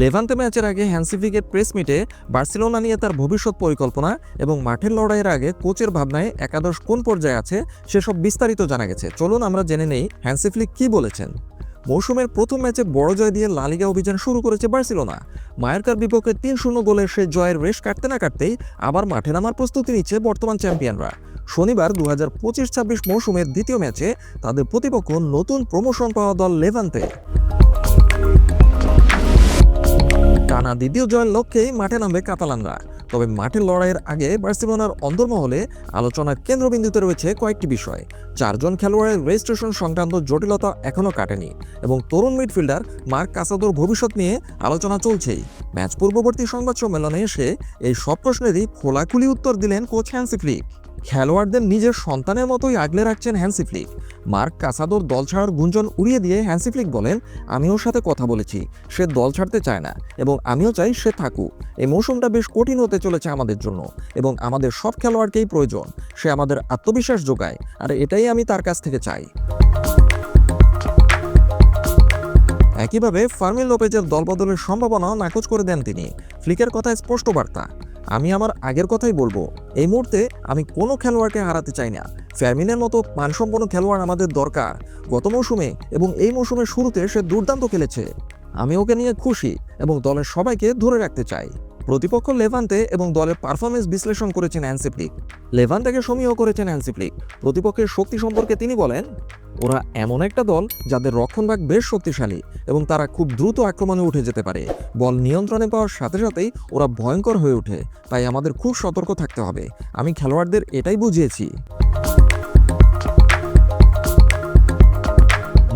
Levante ম্যাচের আগে হ্যান্সিফিকের press মিটে বার্সেলোনা নিয়ে তার ভবিষ্যৎ পরিকল্পনা এবং মাঠের লড়াইয়ের আগে কোচের ভাবনায় একাদশ কোন পর্যায়ে আছে সেসব বিস্তারিত জানা গেছে। চলুন আমরা জেনে নেই হ্যান্সিফ্লিক কি বলেছেন। মৌসুমের প্রথম ম্যাচে বড় জয় দিয়ে লালিগা অভিযান শুরু করেছে বার্সেলোনা মায়ার্কার বিপক্ষে তিন শূন্য গোলের সে জয়ের রেশ কাটতে না কাটতেই আবার মাঠে নামার প্রস্তুতি নিচ্ছে বর্তমান চ্যাম্পিয়নরা। শনিবার দু হাজার পঁচিশ ছাব্বিশ মৌসুমের দ্বিতীয় ম্যাচে তাদের প্রতিপক্ষ নতুন প্রমোশন পাওয়া দল লেভান্তে টানা দ্বিতীয় জয়ের লক্ষ্যেই মাঠে নামবে কাতালানরা। তবে মাঠের লড়াইয়ের আগে বার্সেলোনার অন্দরমহলে আলোচনার কেন্দ্রবিন্দুতে রয়েছে কয়েকটি বিষয়। চারজন খেলোয়াড়ের রেজিস্ট্রেশন সংক্রান্ত জটিলতা এখনও কাটেনি এবং তরুণ মিডফিল্ডার মার্ক কাসাদোর ভবিষ্যৎ নিয়ে আলোচনা চলছেই। ম্যাচ পূর্ববর্তী সংবাদ সম্মেলনে এসে এই সব প্রশ্নেরই খোলাখুলি উত্তর দিলেন কোচ হ্যান্সি ফ্লিক। খেলোয়াড়দের নিজের সন্তানের মতোই আগলে রাখছেন হ্যান্সি ফ্লিক। মার্ক কাসাদোর দল ছাড়ার গুঞ্জন উড়িয়ে দিয়ে হ্যান্সি ফ্লিক বলেন, আমি ওর সাথে কথা বলেছি, সে দল ছাড়তে চায় না এবং আমিও চাই সে থাকুক। এই মৌসুমটা বেশ কঠিন হতে চলেছে আমাদের জন্য এবং আমাদের সব খেলোয়াড়কেই প্রয়োজন। সে আমাদের আত্মবিশ্বাস যোগায়, আর এটাই আমি তার কাছ থেকে চাই। একইভাবে ফার্মিন লোপেজের দলবদলের সম্ভাবনা নাকচ করে দেন তিনি। ফ্লিকের কথা স্পষ্ট বার্তা। আমি আমার আগের কথাই বলব। এই মুহূর্তে আমি কোনো খেলোয়াড়কে হারাতে চাই না। ফ্যারমিনের মতো মানসম্পন্ন খেলোয়াড় আমাদের দরকার। গত মৌসুমে এবং এই মৌসুমের শুরুতে সে দুর্দান্ত খেলেছে। আমি ওকে নিয়ে খুশি এবং দলের সবাইকে ধরে রাখতে চাই। প্রতিপক্ষ লেভান্তে এবং দলের পারফরমেন্স বিশ্লেষণ করেছেন অ্যান্সিপ্লিক লেভান্তেকে সমীহ করেছেন অ্যান্সিপ্লিক প্রতিপক্ষের শক্তি সম্পর্কে তিনি বলেন, ওরা এমন একটা দল যাদের রক্ষণভাগ বেশ শক্তিশালী এবং তারা খুব দ্রুত আক্রমণে উঠে যেতে পারে। বল নিয়ন্ত্রণে পাওয়ার সাথে সাথেই ওরা ভয়ঙ্কর হয়ে ওঠে, তাই আমাদের খুব সতর্ক থাকতে হবে। আমি খেলোয়াড়দের এটাই বুঝিয়েছি।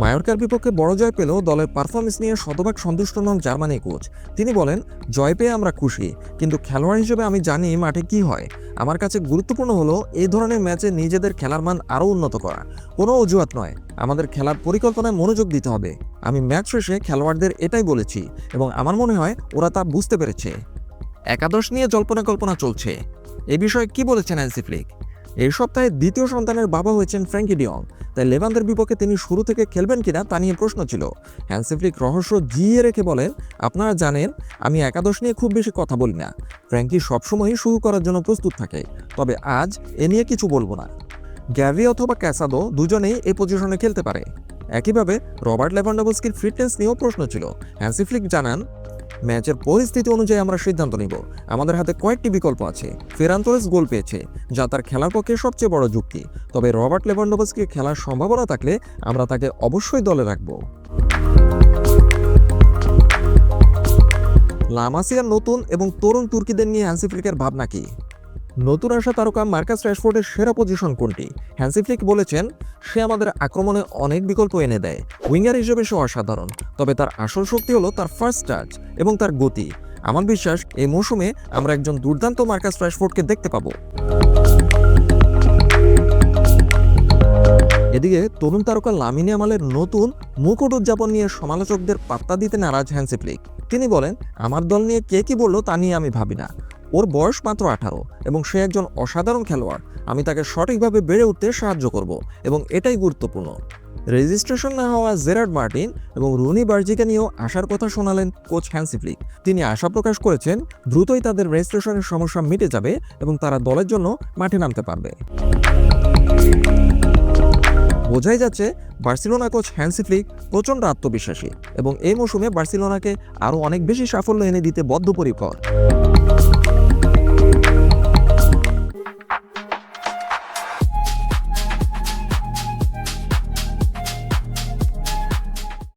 মায়োরকার বিপক্ষে বড় জয় পেলেও দলের পারফরমেন্স নিয়ে শতভাগ সন্তুষ্ট নন জার্মানি কোচ তিনি বলেন, জয় পেয়ে আমরা খুশি, কিন্তু খেলোয়াড় হিসেবে আমি জানি মাঠে কি হয়। আমার কাছে গুরুত্বপূর্ণ হলো এই ধরনের ম্যাচে নিজেদের খেলার মান আরও উন্নত করা। কোনো অজুহাত নয়, আমাদের খেলার পরিকল্পনায় মনোযোগ দিতে হবে। আমি ম্যাচ শেষে খেলোয়াড়দের এটাই বলেছি, এবং আমার মনে হয় ওরা তা বুঝতে পেরেছে। একাদশ নিয়ে জল্পনা কল্পনা চলছে। এ বিষয়ে কি বলেছেন অ্যান্সি ফ্লিক? এই সপ্তাহে দ্বিতীয় সন্তানের বাবা হয়েছেন ফ্র্যাঙ্কি ডিয়ং তাই লেভান্তের বিপক্ষে তিনি শুরু থেকে খেলবেন কিনা তা নিয়ে প্রশ্ন ছিল। হ্যান্সিফ্লিক রহস্য জিয়ে রেখে বলেন, আপনারা জানেন, আমি একাদশ নিয়ে খুব বেশি কথা বলি না। ফ্র্যাঙ্কি সবসময়ই শুরু করার জন্য প্রস্তুত থাকে। তবে আজ এ নিয়ে কিছু বলব না। গ্যাভি অথবা ক্যাসাদো দুজনেই এই পজিশনে খেলতে পারে। একইভাবে রবার্ট লেভান্ডোভস্কির ফিটনেস নিয়েও প্রশ্ন ছিল। হ্যান্সিফ্লিক জানান ম্যাচের পরিস্থিতি অনুযায়ী আমরা সিদ্ধান্ত নিব। আমাদের হাতে কয়েকটি বিকল্প আছে। ফেরান তোরেস গোল পেয়েছে, যা তার খেলার পক্ষে সবচেয়ে বড় যুক্তি। তবে রবার্ট লেভান্ডোভস্কি খেলার সম্ভাবনা থাকলে আমরা তাকে অবশ্যই দলে রাখব। লামাসিয়ার নতুন এবং তরুণ তুর্কিদের নিয়ে হ্যান্সিফ্লিকের ভাবনা কি? নতুন আসা তারকা মার্কাস র্যাশফোর্ডের সেরা পজিশন কোনটি? হ্যান্সিফ্লিক বলেছেন, সে আমাদের আক্রমণে অনেক বিকল্প এনে দেয়। উইঙ্গার হিসেবে সে অসাধারণ, তবে তার আসল শক্তি হলো তার ফার্স্ট টাচ এবং তার গতি। আমার বিশ্বাস, এই মৌসুমে আমরা একজন দুর্দান্ত মার্কাস র্যাশফোর্ডকে দেখতে পাবো। এদিকে তরুণ তারকা লামিনী আমালের নতুন মুকুট উদযাপন নিয়ে সমালোচকদের পাত্তা দিতে নারাজ হ্যান্সিপ্লিক তিনি বলেন, আমার দল নিয়ে কে কি বলল তা নিয়ে আমি ভাবি না। ওর বয়স মাত্র আঠারো এবং সে একজন অসাধারণ খেলোয়াড়। আমি তাকে সঠিকভাবে বেড়ে উঠতে সাহায্য করব এবং এটাই গুরুত্বপূর্ণ। রেজিস্ট্রেশন না হওয়া জেরার্ড মার্টিন এবং রুনি বার্জিকে নিয়েও আশার কথা শোনালেন কোচ হ্যান্সিফ্লিক তিনি আশা প্রকাশ করেছেন, দ্রুতই তাদের রেজিস্ট্রেশনের সমস্যা মিটে যাবে এবং তারা দলের জন্য মাঠে নামতে পারবে। বোঝাই যাচ্ছে, বার্সেলোনা কোচ হ্যান্সি ফ্লিক প্রচণ্ড আত্মবিশ্বাসী এবং এই মৌসুমে বার্সেলোনাকে আরও অনেক বেশি সাফল্য এনে দিতে বদ্ধপরিকর।